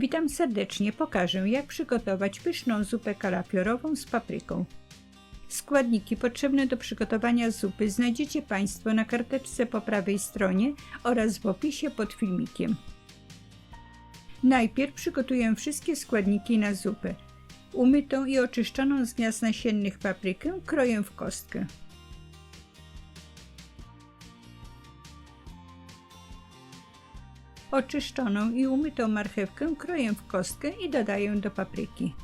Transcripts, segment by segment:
Witam serdecznie, pokażę jak przygotować pyszną zupę kalafiorową z papryką. Składniki potrzebne do przygotowania zupy znajdziecie Państwo na karteczce po prawej stronie oraz w opisie pod filmikiem. Najpierw przygotuję wszystkie składniki na zupę. Umytą i oczyszczoną z gniazd nasiennych paprykę kroję w kostkę. Oczyszczoną i umytą marchewkę kroję w kostkę i dodaję do papryki.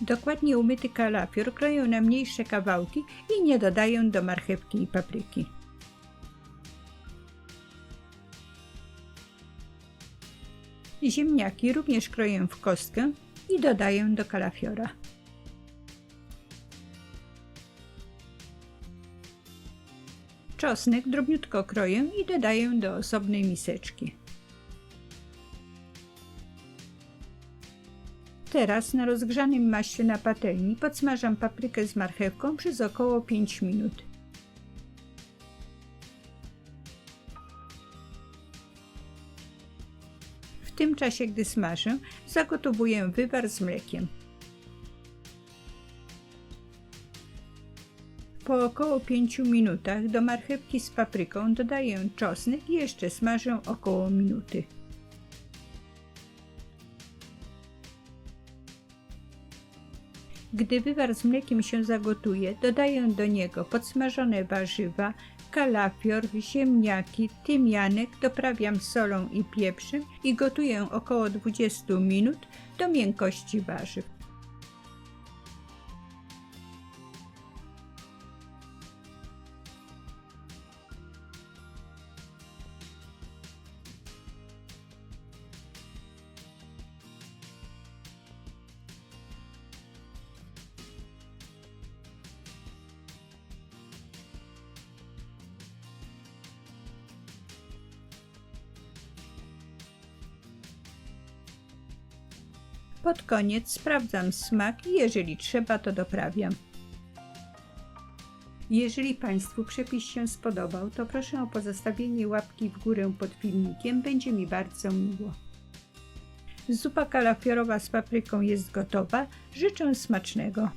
Dokładnie umyty kalafior kroję na mniejsze kawałki i nie dodaję do marchewki i papryki. Ziemniaki również kroję w kostkę i dodaję do kalafiora. Czosnek drobniutko kroję i dodaję do osobnej miseczki. Teraz na rozgrzanym maśle na patelni podsmażam paprykę z marchewką przez około 5 minut. W tym czasie, gdy smażę, zagotowuję wywar z mlekiem. Po około 5 minutach do marchewki z papryką dodaję czosnek i jeszcze smażę około minuty. Gdy wywar z mlekiem się zagotuje, dodaję do niego podsmażone warzywa, kalafior, ziemniaki, tymianek, doprawiam solą i pieprzem i gotuję około 20 minut do miękkości warzyw. Pod koniec sprawdzam smak i jeżeli trzeba, to doprawiam. Jeżeli Państwu przepis się spodobał, to proszę o pozostawienie łapki w górę pod filmikiem, będzie mi bardzo miło. Zupa kalafiorowa z papryką jest gotowa. Życzę smacznego.